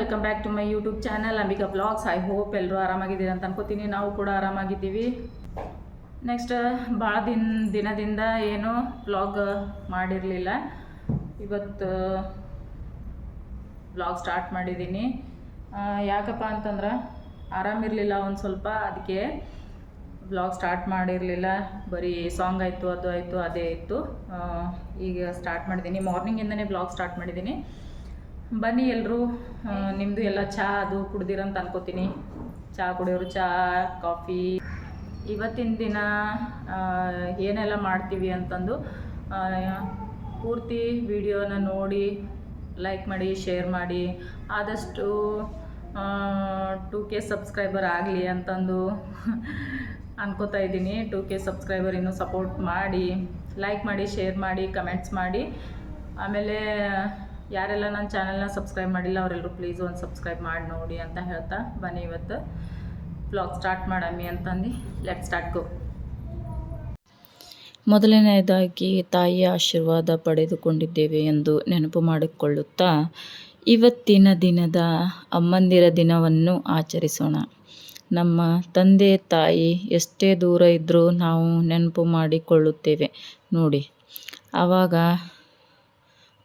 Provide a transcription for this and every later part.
Welcome back to my YouTube channel Ambika vlogs I hope ಎಲ್ಲರೂ ಆರಾಮಾಗಿದ್ದೀರಿ ಅಂತ ಅನ್ಕೋತೀನಿ. ನಾವು ಕೂಡ ಆರಾಮಾಗಿದ್ದೀವಿ. ನೆಕ್ಸ್ಟ್ ಭಾಳ ದಿನ, ದಿನದಿಂದ ಏನು ಬ್ಲಾಗ್ ಮಾಡಿರಲಿಲ್ಲ. ಇವತ್ತು ಬ್ಲಾಗ್ ಸ್ಟಾರ್ಟ್ ಮಾಡಿದ್ದೀನಿ. ಯಾಕಪ್ಪ ಅಂತಂದ್ರೆ ಆರಾಮಿರಲಿಲ್ಲ ಒಂದು ಸ್ವಲ್ಪ ಅದಕ್ಕೆ ಬ್ಲಾಗ್ ಸ್ಟಾರ್ಟ್ ಮಾಡಿರಲಿಲ್ಲ. ಬರೀ ಸಾಂಗ್ ಆಯಿತು, ಅದು ಆಯಿತು, ಅದೇ ಇತ್ತು. ಈಗ ಸ್ಟಾರ್ಟ್ ಮಾಡಿದ್ದೀನಿ. ಮಾರ್ನಿಂಗಿಂದನೇ ಬ್ಲಾಗ್ ಸ್ಟಾರ್ಟ್ ಮಾಡಿದ್ದೀನಿ. ಬನ್ನಿ ಎಲ್ಲರೂ ನಿಮ್ಮದು ಎಲ್ಲ ಚಹಾ ಅದು ಕುಡ್ದಿರಂತ ಅನ್ಕೋತೀನಿ. ಚಹಾ ಕುಡಿಯೋರು ಚಹಾ ಕಾಫಿ. ಇವತ್ತಿನ ದಿನ ಏನೆಲ್ಲ ಮಾಡ್ತೀವಿ ಅಂತಂದು ಪೂರ್ತಿ ವಿಡಿಯೋನ ನೋಡಿ ಲೈಕ್ ಮಾಡಿ ಶೇರ್ ಮಾಡಿ, ಆದಷ್ಟು ಟು ಕೆ ಸಬ್ಸ್ಕ್ರೈಬರ್ ಆಗಲಿ ಅಂತಂದು ಅನ್ಕೋತಾ ಇದ್ದೀನಿ. ಟು ಕೆ ಸಬ್ಸ್ಕ್ರೈಬರ್ ಇನ್ನೂ ಸಪೋರ್ಟ್ ಮಾಡಿ ಲೈಕ್ ಮಾಡಿ ಶೇರ್ ಮಾಡಿ ಕಮೆಂಟ್ಸ್ ಮಾಡಿ. ಆಮೇಲೆ ಯಾರೆಲ್ಲ ನನ್ನ ಚಾನಲ್ನ ಸಬ್ಸ್ಕ್ರೈಬ್ ಮಾಡಿಲ್ಲ, ಅವರೆಲ್ಲರೂ ಪ್ಲೀಸ್ ಒಂದು ಸಬ್ಸ್ಕ್ರೈಬ್ ಮಾಡಿ ನೋಡಿ ಅಂತ ಹೇಳ್ತಾ ಬನ್ನಿ ಇವತ್ತು. ಬ್ಲಾಗ್ ಸ್ಟಾರ್ಟ್ ಮಾಡಮ್ಮಿ ಅಂತಂದು. ಲೆಟ್ ಸ್ಟಾರ್ಟ್ ಗೋ ಮೊದಲನೆಯದಾಗಿ ತಾಯಿಯ ಆಶೀರ್ವಾದ ಪಡೆದುಕೊಂಡಿದ್ದೇವೆ ಎಂದು ನೆನಪು ಮಾಡಿಕೊಳ್ಳುತ್ತಾ, ಇವತ್ತಿನ ದಿನದ ಅಮ್ಮಂದಿರ ದಿನವನ್ನು ಆಚರಿಸೋಣ. ನಮ್ಮ ತಂದೆ, ತಾಯಿ ಎಷ್ಟೇ ದೂರ ಇದ್ದರೂ ನಾವು ನೆನಪು ಮಾಡಿಕೊಳ್ಳುತ್ತೇವೆ. ನೋಡಿ, ಆವಾಗ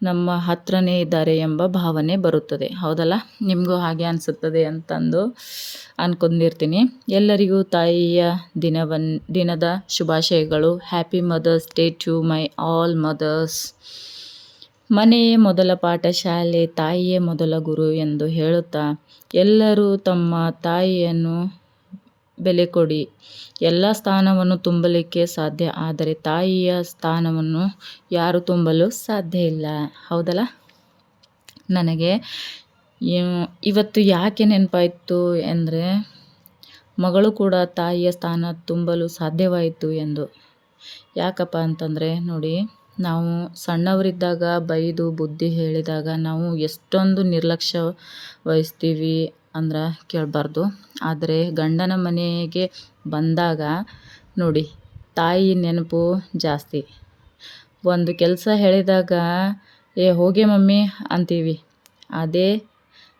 ನಮ್ಮ ಹತ್ರನೇ ಇದ್ದಾರೆ ಎಂಬ ಭಾವನೆ ಬರುತ್ತದೆ. ಹೌದಲ್ಲ? ನಿಮಗೂ ಹಾಗೆ ಅನಿಸುತ್ತದೆ ಅಂತಂದು ಅನ್ಕೊಂಡಿರ್ತೀನಿ. ಎಲ್ಲರಿಗೂ ತಾಯಿಯ ದಿನವನ್, ದಿನದ ಶುಭಾಶಯಗಳು. Happy mother's day to my all mothers ಮನೆಯೇ ಮೊದಲ ಪಾಠಶಾಲೆ ತಾಯಿಯೇ ಮೊದಲ ಗುರು ಎಂದು ಹೇಳುತ್ತಾ, ಎಲ್ಲರೂ ತಮ್ಮ ತಾಯಿಯನ್ನು ಬೆಲೆ ಕೊಡಿ. ಎಲ್ಲ ಸ್ಥಾನವನ್ನು ತುಂಬಲಿಕ್ಕೆ ಸಾಧ್ಯ. ಆದರೆ ತಾಯಿಯ ಸ್ಥಾನವನ್ನು ಯಾರು ತುಂಬಲು ಸಾಧ್ಯ ಇಲ್ಲ. ಹೌದಲ್ಲ? ನನಗೆ ಇವತ್ತು ಯಾಕೆ ನೆನಪಾಯಿತು ಎಂದರೆ ಮಗಳು ಕೂಡ ತಾಯಿಯ ಸ್ಥಾನ ತುಂಬಲು ಸಾಧ್ಯವಾಯಿತು ಎಂದು. ಯಾಕಪ್ಪ ಅಂತಂದರೆ, ನೋಡಿ, ನಾವು ಸಣ್ಣವರಿದ್ದಾಗ ಬೈದು ಬುದ್ಧಿ ಹೇಳಿದಾಗ ನಾವು ಎಷ್ಟೊಂದು ನಿರ್ಲಕ್ಷ್ಯ ವಹಿಸ್ತೀವಿ. ಅಂದ್ರೆ ಕೇಳಬಾರ್ದು. ಆದರೆ ಗಂಡನ ಮನೆಗೆ ಬಂದಾಗ ನೋಡಿ, ತಾಯಿ ನೆನಪು ಜಾಸ್ತಿ. ಒಂದು ಕೆಲಸ ಹೇಳಿದಾಗ, ಏ, ಹೋಗೆ ಮಮ್ಮಿ ಅಂತೀವಿ. ಅದೇ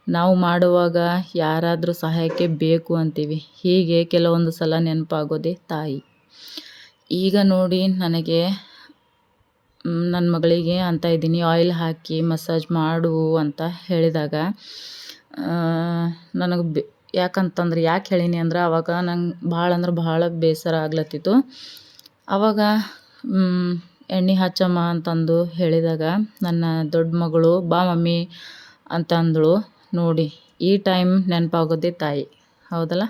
ನಾವು ಮಾಡುವಾಗ ಯಾರಾದರೂ ಸಹಾಯಕ್ಕೆ ಬೇಕು ಅಂತೀವಿ. ಹೀಗೆ ಕೆಲವೊಂದು ಸಲ ನೆನಪಾಗೋದೇ ತಾಯಿ. ಈಗ ನೋಡಿ ನನಗೆ ನನ್ನ ಮಗಳಿಗೆ ಅಂತ ಇದ್ದೀನಿ. ಆಯಿಲ್ ಹಾಕಿ ಮಸಾಜ್ ಮಾಡು ಅಂತ ಹೇಳಿದಾಗ ನನಗೆ ಬೆ, ಯಾಕಂತಂದ್ರೆ ಯಾಕೆ ಹೇಳೀನಿ ಅಂದ್ರೆ ಅವಾಗ ನಂಗೆ ಭಾಳ ಅಂದ್ರೆ ಭಾಳ ಬೇಸರ ಆಗ್ಲತ್ತಿತ್ತು. ಅವಾಗ ಎಣ್ಣೆ ಹಚ್ಚಮ್ಮ ಅಂತಂದು ಹೇಳಿದಾಗ ನನ್ನ ದೊಡ್ಡ ಮಗಳು, ಬಾ ಮಮ್ಮಿ ಅಂತ ಅಂದಳು ನೋಡಿ, ಈ ಟೈಮ್ ನೆನಪಾಗೋದೇ ತಾಯಿ. ಹೌದಲ್ಲ?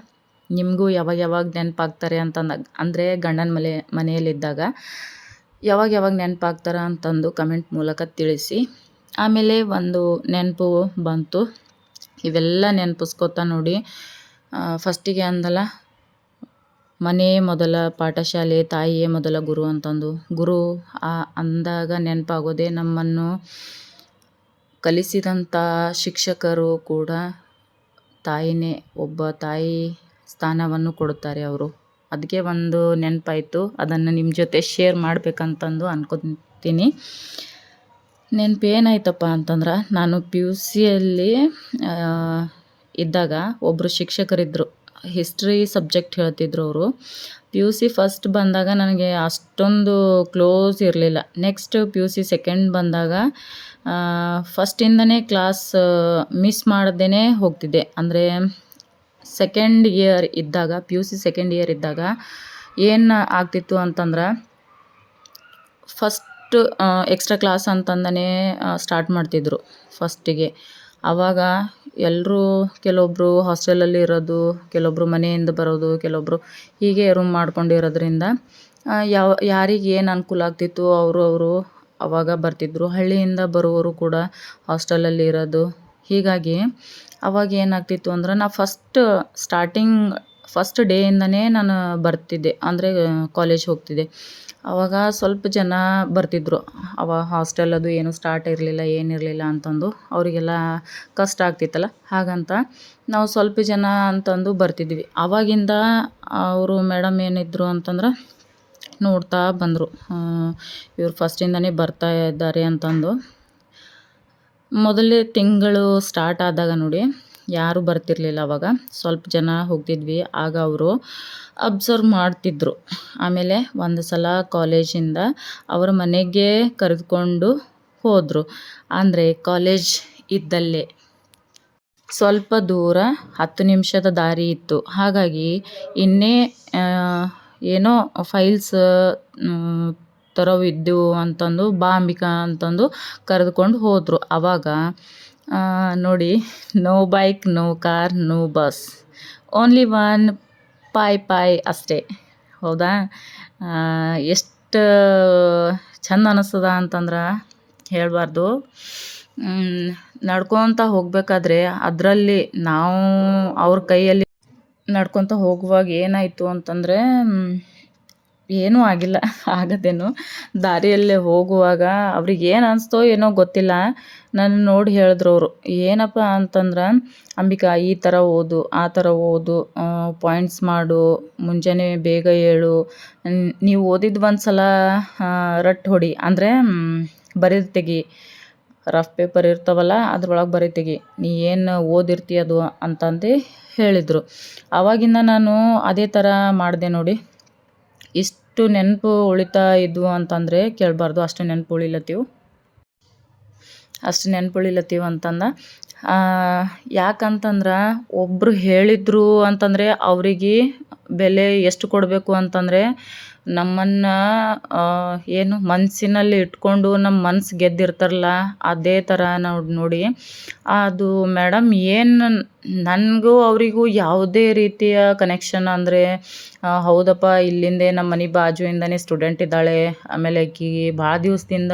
ನಿಮಗೂ ಯಾವಾಗ ಯಾವಾಗ ನೆನಪಾಗ್ತಾರೆ ಅಂತಂದಾಗ, ಅಂದರೆ ಗಂಡನ ಮನೆ ಮನೆಯಲ್ಲಿದ್ದಾಗ ಯಾವಾಗ ಯಾವಾಗ ನೆನಪಾಗ್ತಾರ ಅಂತಂದು ಕಮೆಂಟ್ ಮೂಲಕ ತಿಳಿಸಿ. ಆಮೇಲೆ ಒಂದು ನೆನಪು ಬಂತು. ಇವೆಲ್ಲ ನೆನಪಿಸ್ಕೊತಾ ನೋಡಿ. ಫಸ್ಟಿಗೆ ಅಂದಲ್ಲ, ಮನೆ ಮೊದಲ ಪಾಠಶಾಲೆ, ತಾಯಿಯೇ ಮೊದಲ ಗುರು ಅಂತಂದು. ಗುರು, ಆ, ಅಂದಾಗ ನೆನಪಾಗೋದೇ ನಮ್ಮನ್ನು ಕಲಿಸಿದಂಥ ಶಿಕ್ಷಕರು ಕೂಡ ತಾಯಿನೇ, ಒಬ್ಬ ತಾಯಿ ಸ್ಥಾನವನ್ನು ಕೊಡುತ್ತಾರೆ ಅವರು. ಅದಕ್ಕೆ ಒಂದು ನೆನಪಾಯಿತು. ಅದನ್ನು ನಿಮ್ಮ ಜೊತೆ ಶೇರ್ ಮಾಡಬೇಕಂತಂದು ಅನ್ಕೊತೀನಿ. ನೆನಪು ಏನಾಯ್ತಪ್ಪ ಅಂತಂದ್ರೆ ನಾನು ಪಿ ಯು ಸಿಯಲ್ಲಿ ಇದ್ದಾಗ ಒಬ್ಬರು ಶಿಕ್ಷಕರಿದ್ದರು ಹಿಸ್ಟ್ರಿ ಸಬ್ಜೆಕ್ಟ್ ಹೇಳ್ತಿದ್ರು ಅವರು. ಪಿ ಯು ಸಿ ಫಸ್ಟ್ ಬಂದಾಗ ನನಗೆ ಅಷ್ಟೊಂದು ಕ್ಲೋಸ್ ಇರಲಿಲ್ಲ. Next P U C second ಬಂದಾಗ ಫಸ್ಟಿಂದನೇ ಕ್ಲಾಸ್ ಮಿಸ್ ಮಾಡ್ದೇ ಹೋಗ್ತಿದ್ದೆ. ಅಂದರೆ ಸೆಕೆಂಡ್ ಇಯರ್ ಇದ್ದಾಗ P U C second year ಇದ್ದಾಗ ಏನು ಆಗ್ತಿತ್ತು ಅಂತಂದ್ರೆ ಫಸ್ಟ್ ಎಕ್ಸ್ಟ್ರಾ ಕ್ಲಾಸ್ ಅಂತಂದನೇ ಸ್ಟಾರ್ಟ್ ಮಾಡ್ತಿದ್ರು ಫಸ್ಟಿಗೆ. ಆವಾಗ ಎಲ್ಲರೂ ಕೆಲವೊಬ್ಬರು ಹಾಸ್ಟೆಲಲ್ಲಿ ಇರೋದು ಕೆಲವೊಬ್ಬರು ಮನೆಯಿಂದ ಬರೋದು ಕೆಲವೊಬ್ಬರು ಹೀಗೆ ರೂಮ್ ಮಾಡ್ಕೊಂಡಿರೋದ್ರಿಂದ ಯಾವ, ಯಾರಿಗೆ ಏನು ಅನುಕೂಲ ಆಗ್ತಿತ್ತು, ಅವರು ಅವರು ಅವಾಗ ಬರ್ತಿದ್ದರು ಹಳ್ಳಿಯಿಂದ ಬರುವವರು ಕೂಡ ಹಾಸ್ಟೆಲಲ್ಲಿ ಇರೋದು. ಹೀಗಾಗಿ ಅವಾಗ ಏನಾಗ್ತಿತ್ತು ಅಂದ್ರೆ, ನಾ ಫಸ್ಟ್ ಸ್ಟಾರ್ಟಿಂಗ್ ಫಸ್ಟ್ ಡೇಯಿಂದನೇ ನಾನು ಬರ್ತಿದ್ದೆ. ಅಂದರೆ ಕಾಲೇಜ್ ಹೋಗ್ತಿದ್ದೆ. ಆವಾಗ ಸ್ವಲ್ಪ ಜನ ಬರ್ತಿದ್ದರು ಅವ ಹಾಸ್ಟೆಲ್ ಅದು ಏನು ಸ್ಟಾರ್ಟ್ ಇರಲಿಲ್ಲ ಏನಿರಲಿಲ್ಲ ಅಂತಂದು. ಅವರಿಗೆಲ್ಲ ಕಷ್ಟ ಆಗ್ತಿತ್ತಲ್ಲ? ಹಾಗಂತ ನಾವು ಸ್ವಲ್ಪ ಜನ ಅಂತಂದು ಬರ್ತಿದ್ವಿ. ಆವಾಗಿಂದ ಅವರು ಮೇಡಮ್ ಏನಿದ್ರು ಅಂತಂದ್ರೆ ನೋಡ್ತಾ ಬಂದರು. ಇವ್ರು ಫಸ್ಟಿಂದನೇ ಬರ್ತಾ ಇದ್ದಾರೆ ಅಂತಂದು. ಮೊದಲೇ ತಿಂಗಳು ಸ್ಟಾರ್ಟ್ ಆದಾಗ ನೋಡಿ ಯಾರೂ ಬರ್ತಿರ್ಲಿಲ್ಲ ಅವಾಗ. ಸ್ವಲ್ಪ ಜನ ಹೋಗ್ತಿದ್ವಿ. ಆಗ ಅವರು ಅಬ್ಸರ್ವ್ ಮಾಡ್ತಿದ್ರು. ಆಮೇಲೆ ಒಂದು ಸಲ ಕಾಲೇಜಿಂದ ಅವರ ಮನೆಗೆ ಕರೆದುಕೊಂಡು ಹೋದರು. ಅಂದರೆ ಕಾಲೇಜ್ ಇದ್ದಲ್ಲೇ. ಸ್ವಲ್ಪ ದೂರ ಹತ್ತು ನಿಮಿಷದ ದಾರಿ ಇತ್ತು. ಹಾಗಾಗಿ ಇನ್ನೇ ಏನೋ ಫೈಲ್ಸ್ ತರವಿದ್ದವು ಅಂತಂದು ಬಾ ಅಂಬಿಕಾ ಅಂತಂದು ಕರೆದುಕೊಂಡು ಹೋದರು. ಆವಾಗ ಆ, ನೋಡಿ no bike no car no bus only one Pai ಪಾಯ್ ಅಷ್ಟೇ. ಹೌದಾ? ಎಷ್ಟು, ಚಂದ ಅನ್ನಿಸ್ತದ ಅಂತಂದ್ರೆ ಹೇಳಬಾರ್ದು. ನಡ್ಕೊತ ಹೋಗಬೇಕಾದ್ರೆ ಅದರಲ್ಲಿ ನಾವು ಅವ್ರ ಕೈಯಲ್ಲಿ ನಡ್ಕೊತ ಹೋಗುವಾಗ ಏನಾಯಿತು ಅಂತಂದರೆ ಏನೂ ಆಗಿಲ್ಲ, ಆಗದೇನು. ದಾರಿಯಲ್ಲೇ ಹೋಗುವಾಗ ಅವ್ರಿಗೆ ಏನು ಅನಿಸ್ತೋ ಏನೋ ಗೊತ್ತಿಲ್ಲ. ನನ್ನ ನೋಡಿ ಹೇಳಿದ್ರು ಅವರು, ಏನಪ್ಪ ಅಂತಂದ್ರೆ, ಅಂಬಿಕಾ, ಈ ಥರ ಓದು, ಆ ಥರ ಓದು ಪಾಯಿಂಟ್ಸ್ ಮಾಡು, ಮುಂಜಾನೆ ಬೇಗ ನ್- ನೀವು ಓದಿದ್ದು ಒಂದು ಸಲ ರಟ್ಟು ಹೊಡಿ, ಅಂದರೆ ಬರೆದು ತೆಗಿ. ರಫ್ ಪೇಪರ್ ಇರ್ತಾವಲ್ಲ, ಅದ್ರೊಳಗೆ ಬರೀ ತೆಗಿ. ನೀ ಏನು ಓದಿರ್ತಿ ಅದು? ಅಂತಂದು ಹೇಳಿದರು. ಆವಾಗಿಂದ ನಾನು ಅದೇ ಥರ ಮಾಡಿದೆ ನೋಡಿ. ಇಷ್ಟು ನೆನಪು ಉಳಿತಾ ಇದ್ವು ಅಂತಂದರೆ ಕೇಳಬಾರ್ದು, ಅಷ್ಟು ನೆನಪು ಉಳಿಲತ್ತೀವು. ಅಷ್ಟು ನೆನಪು ಉಳಿಲತ್ತೀವಿ ಅಂತಂದ. ಯಾಕಂತಂದ್ರೆ ಒಬ್ಬರು ಹೇಳಿದ್ರು ಅಂತಂದರೆ ಅವರಿಗೆ ಬೆಲೆ ಎಷ್ಟು ಕೊಡಬೇಕು ಅಂತಂದರೆ ನಮ್ಮನ್ನು ಏನು ಮನಸ್ಸಿನಲ್ಲಿ ಇಟ್ಕೊಂಡು ನಮ್ಮ ಮನ್ಸು ಗೆದ್ದಿರ್ತಾರಲ್ಲ, ಅದೇ ಥರ ನಾವು ನೋಡಿ. ಅದು ಮೇಡಮ್ ಏನು ನನಗೂ ಅವರಿಗೂ ಯಾವುದೇ ರೀತಿಯ ಕನೆಕ್ಷನ್ ಅಂದರೆ ಹೌದಪ್ಪ, ಇಲ್ಲಿಂದೇ ನಮ್ಮ ಮನೆ ಬಾಜುಯಿಂದನೇ ಸ್ಟೂಡೆಂಟ್ ಇದ್ದಾಳೆ, ಆಮೇಲೆ ಆಕಿಗೆ ಭಾಳ ದಿವಸದಿಂದ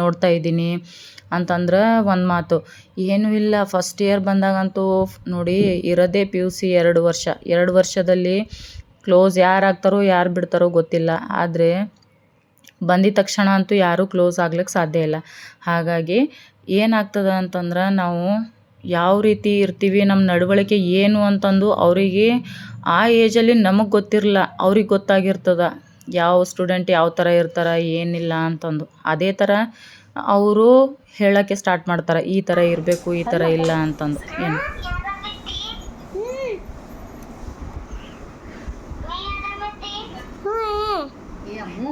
ನೋಡ್ತಾ ಇದ್ದೀನಿ ಅಂತಂದ್ರೆ ಒಂದು ಮಾತು. ಏನೂ ಇಲ್ಲ ಫಸ್ಟ್ ಇಯರ್ ಬಂದಾಗಂತೂ ನೋಡಿ, ಇರೋದೇ ಪಿ ಯು ಸಿ ಎರಡು ವರ್ಷ. ಎರಡು ವರ್ಷದಲ್ಲಿ ಕ್ಲೋಸ್ ಯಾರು ಆಗ್ತಾರೋ ಯಾರು ಬಿಡ್ತಾರೋ ಗೊತ್ತಿಲ್ಲ. ಆದರೆ ಬಂದಿದ ತಕ್ಷಣ ಅಂತೂ ಯಾರೂ ಕ್ಲೋಸ್ ಆಗ್ಲಿಕ್ಕೆ ಸಾಧ್ಯ ಇಲ್ಲ. ಹಾಗಾಗಿ ಏನಾಗ್ತದೆ ಅಂತಂದ್ರೆ ನಾವು ಯಾವ ರೀತಿ ಇರ್ತೀವಿ ನಮ್ಮ ನಡವಳಿಕೆ ಏನು ಅಂತಂದು ಅವರಿಗೆ ಆ ಏಜಲ್ಲಿ ನಮಗೆ ಗೊತ್ತಿರಲ್ಲ ಅವ್ರಿಗೆ ಗೊತ್ತಾಗಿರ್ತದೆ. ಯಾವ ಸ್ಟೂಡೆಂಟ್ ಯಾವ ಥರ ಇರ್ತಾರೆ, ಏನಿಲ್ಲ ಅಂತಂದು. ಅದೇ ಥರ ಅವರು ಹೇಳೋಕ್ಕೆ ಸ್ಟಾರ್ಟ್ ಮಾಡ್ತಾರೆ, ಈ ಥರ ಇರಬೇಕು, ಈ ಥರ ಇಲ್ಲ ಅಂತಂದು. ಏನು?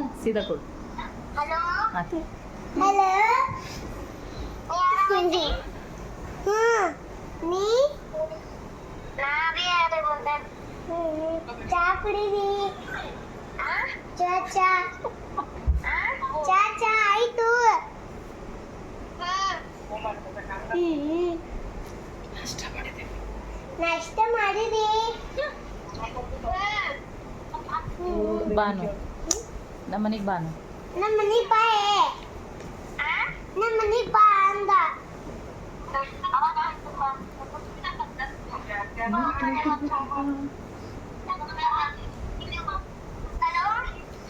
ಏ ಅಮ್ಮು ಸೀದಾ ಕೊಡು ಆತು. ಹಲೋ ನೀ ಚಾ ಕುಡೀರಿ ಚಾ ಚಾ ಚಾ ಚಾ ಆಯ್ತು ಹ್ಮ್ ನಾಷ್ಟ ಮಾಡಿದಿ ಬಾನು ನಮ್ಮ ಮನೆಗೆ ಬಾನು ನಮ್ಮ ಮನಿ ಬಾ ನಮ್ಮ ಮನೆ ಬಾ ಅಂದ.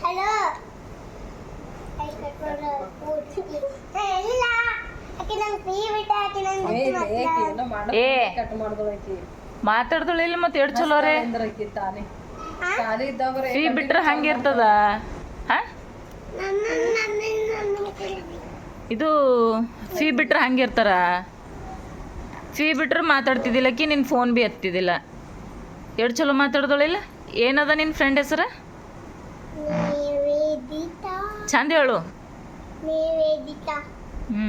ಹಲೋ? ಫ್ರೀ ಮಾತಾಡ್ದಳಿಲ್ಲ ಮತ್ತೆ ಎಡ್ ಚಲೋ ರೀ. ಫೀ ಬಿಟ್ರೆ ಹಂಗೆ ಇರ್ತದ ಹಾಂ ನನ್ನ ನನ್ನ ನನ್ನ ಇದು ಫೀ ಬಿಟ್ರೆ ಹಂಗಿರ್ತಾರ. ಸಿ ಫೀ ಬಿಟ್ರೆ ಮಾತಾಡ್ತಿದ್ದಿಲ್ಲಕಿ ನಿನ್ನ ಫೋನ್ ಬಿ ಎತ್ತಿದ್ದಿಲ್ಲ. ಎರಡು ಚಲೋ ಮಾತಾಡ್ದೊಳಿಲ್ಲ ಏನದ ನಿನ್ನ ಫ್ರೆಂಡ್ ಹೆಸರು? ಚಂದ ಹೇಳು. ಹ್ಞೂ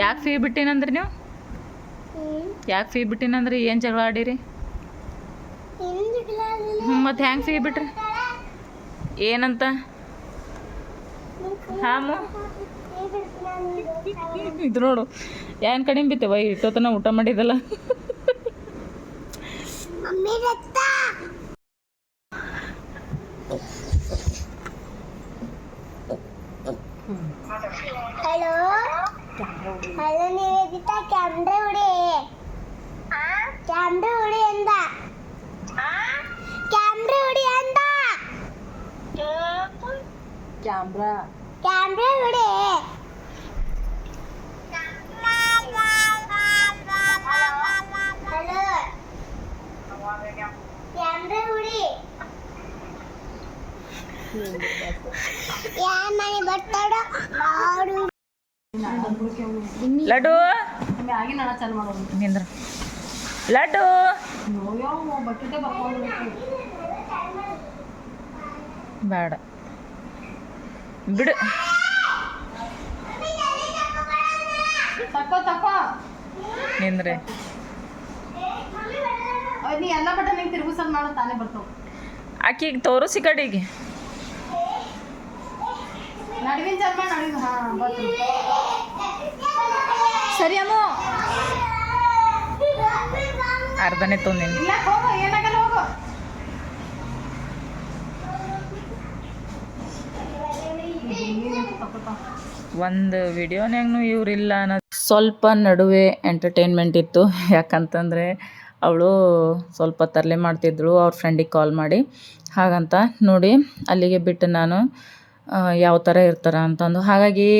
ಯಾಕೆ ಫೀ ಬಿಟ್ಟಿನಂದ್ರಿ ನೀವು? ಯಾಕೆ ಫೀ ಬಿಟ್ಟಿನಂದ್ರಿ? ಏನು ಜಗಳ ಆಡಿರಿ? ಹ್ಞೂ ಮತ್ತೆ ಹೆಂಗೆ ಫೀ ಬಿಟ್ರಿ? ಏನಂತ? ಹಾಮು? ಇದು ನೋಡು. ಏನು ಕಡಿಮೆ ವೈ ಇಟ್ಟೋತನ ಊಟ ಮಾಡಿದಲ್ಲ hello? Hello Niveditha camera camera ಹೊಡಿ ಅಂದ. ಕ್ಯಾಮ್ರಾ ಹೊಡಿ ಅಂದ. ಕ್ಯಾಮ್ರಾ. ಕ್ಯಾಮ್ರಾ ಲಡ್ಡು? ನಿಂದ್ರ. ಲಡ್ಡು? ಬೇಡ. ಬಿಡು. ನಿಂದ್ರೆ. ನೀ ಎಲ್ಲ ಬಟ್ಟೆ ನಿಂಗೆ ತಿರುಗಿಸೋದು ಮಾಡೋ ತಾನೇ ಬರ್ತಾವ. ಆಕಿಗೆ ತೋರಿಸಿ ಕಡೆಗೆ. ನಡುವಿನ ಚಾಲು ಮಾಡಿ ನಡುವಿನ ಹಾಂ ಬರ್ತು ಸರಿ ಅಮ್ಮ. ಅರ್ಧನೇ ತೊಂದಿನಿ. ಇಲ್ಲ ಹೋಗು ಏನಾಗಲ್ಲ ಹೋಗು. ಒಂದು ವಿಡಿಯೋನ್ಯಾಗೂ ಇವ್ರಿಲ್ಲ ಅನ್ನೋದು. ಸ್ವಲ್ಪ ನಡುವೆ ಎಂಟರ್ಟೈನ್ಮೆಂಟ್ ಇತ್ತು. ಯಾಕಂತಂದರೆ ಅವಳು ಸ್ವಲ್ಪ ತರಲೆ ಮಾಡ್ತಿದ್ದಳು ಅವ್ರ ಫ್ರೆಂಡಿಗೆ ಕಾಲ್ ಮಾಡಿ. ಹಾಗಂತ ನೋಡಿ, ಅಲ್ಲಿಗೆ ಬಿಟ್ಟು ನಾನು ಯಾವ ಥರ ಇರ್ತಾರೆ ಅಂತಂದು. ಹಾಗಾಗಿ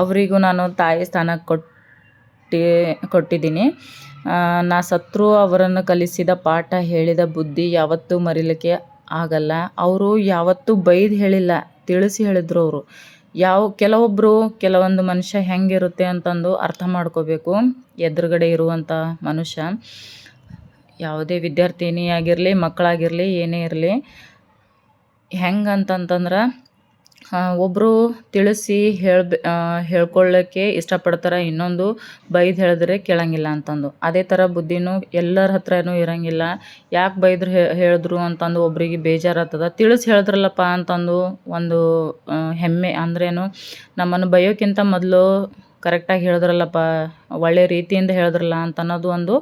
ಅವರಿಗೂ ನಾನು ತಾಯಿ ಸ್ಥಾನ ಕೊಟ್ಟು, ಕೊಟ್ಟಿದ್ದೀನಿ. ನಾ ಸತ್ರು ಅವರನ್ನು ಕಲಿಸಿದ ಪಾಠ, ಹೇಳಿದ ಬುದ್ಧಿ ಯಾವತ್ತೂ ಮರಿಲಿಕ್ಕೆ ಆಗಲ್ಲ. ಅವರು ಯಾವತ್ತೂ ಬೈದು ಹೇಳಿಲ್ಲ, ತಿಳಿಸಿ ಹೇಳಿದ್ರು ಅವರು. ಯಾವ ಕೆಲವೊಬ್ಬರು ಕೆಲವೊಂದು ಮನುಷ್ಯ ಹೆಂಗಿರುತ್ತೆ ಅಂತಂದು ಅರ್ಥ ಮಾಡ್ಕೋಬೇಕು, ಎದುರುಗಡೆ ಇರುವಂಥ ಮನುಷ್ಯ. ಯಾವುದೇ ವಿದ್ಯಾರ್ಥಿನಿ ಆಗಿರಲಿ, ಮಕ್ಕಳಾಗಿರಲಿ, ಏನೇ ಇರಲಿ, ಹೆಂಗಂತಂತಂದ್ರೆ ಒಬ್ಬರು ತಿಳಿಸಿ ಹೇಳ್ಬೆ ಹೇಳ್ಕೊಳ್ಳೋಕ್ಕೆ ಇಷ್ಟಪಡ್ತಾರೆ, ಇನ್ನೊಂದು ಬೈದು ಹೇಳಿದ್ರೆ ಕೇಳಂಗಿಲ್ಲ ಅಂತಂದು. ಅದೇ ಥರ ಬುದ್ಧಿನೂ ಎಲ್ಲರ ಹತ್ರನೂ ಇರಂಗಿಲ್ಲ. ಯಾಕೆ ಬೈದ್ರು ಹೇಳಿದ್ರು ಅಂತಂದು ಒಬ್ರಿಗೆ ಬೇಜಾರಾಗ್ತದ. ತಿಳಿಸಿ ಹೇಳಿದ್ರಲ್ಲಪ್ಪ ಅಂತಂದು ಒಂದು ಹೆಮ್ಮೆ ಅಂದ್ರೇನು, ನಮ್ಮನ್ನು ಬೈಯೋಕ್ಕಿಂತ ಮೊದಲು ಕರೆಕ್ಟಾಗಿ ಹೇಳಿದ್ರಲ್ಲಪ್ಪ ಒಳ್ಳೆಯ ರೀತಿಯಿಂದ ಹೇಳಿದ್ರಲ್ಲ ಅಂತ ಅನ್ನೋದು ಒಂದು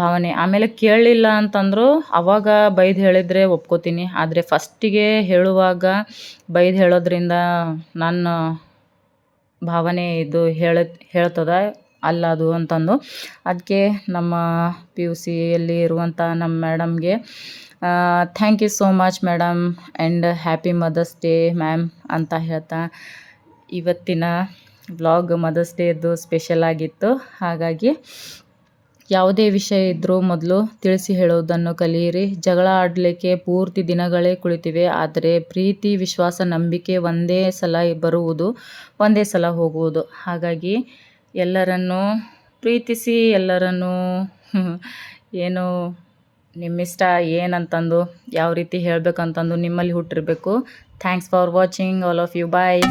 ಭಾವನೆ. ಆಮೇಲೆ ಕೇಳಲಿಲ್ಲ ಅಂತಂದರೂ ಅವಾಗ ಬೈದು ಹೇಳಿದರೆ ಒಪ್ಕೋತೀನಿ. ಆದರೆ ಫಸ್ಟಿಗೆ ಹೇಳುವಾಗ ಬೈದು ಹೇಳೋದ್ರಿಂದ ನನ್ನ ಭಾವನೆ ಇದು ಹೇಳ, ಹೇಳ್ತದ, ಅಲ್ಲ ಅದು ಅಂತಂದು. ಅದಕ್ಕೆ ನಮ್ಮ ಪಿ ಯು ಸಿಯಲ್ಲಿ ಇರುವಂಥ ನಮ್ಮ ಮೇಡಮ್ಗೆ thank you so much madam and happy mother's day ma'am ಅಂತ ಹೇಳ್ತಾ, ಇವತ್ತಿನ ವ್ಲಾಗ್ ಮದರ್ಸ್ ಡೇದು ಸ್ಪೆಷಲ್ ಆಗಿತ್ತು. ಹಾಗಾಗಿ ಯಾವುದೇ ವಿಷಯ ಇದ್ದರೂ ಮೊದಲು ತಿಳಿಸಿ ಹೇಳೋದನ್ನು ಕಲಿಯಿರಿ. ಜಗಳ ಆಡಲಿಕ್ಕೆ ಪೂರ್ತಿ ದಿನಗಳೇ ಕುಳಿತಿವೆ. ಆದರೆ ಪ್ರೀತಿ, ವಿಶ್ವಾಸ, ನಂಬಿಕೆ ಒಂದೇ ಸಲ ಬರುವುದು, ಒಂದೇ ಸಲ ಹೋಗುವುದು. ಹಾಗಾಗಿ ಎಲ್ಲರನ್ನು ಪ್ರೀತಿಸಿ, ಎಲ್ಲರನ್ನೂ ಏನು ನಿಮ್ಮಿಷ್ಟ ಏನಂತಂದು, ಯಾವ ರೀತಿ ಹೇಳಬೇಕಂತಂದು ನಿಮ್ಮಲ್ಲಿ ಹುಟ್ಟಿರಬೇಕು. Thanks for watching all of you bye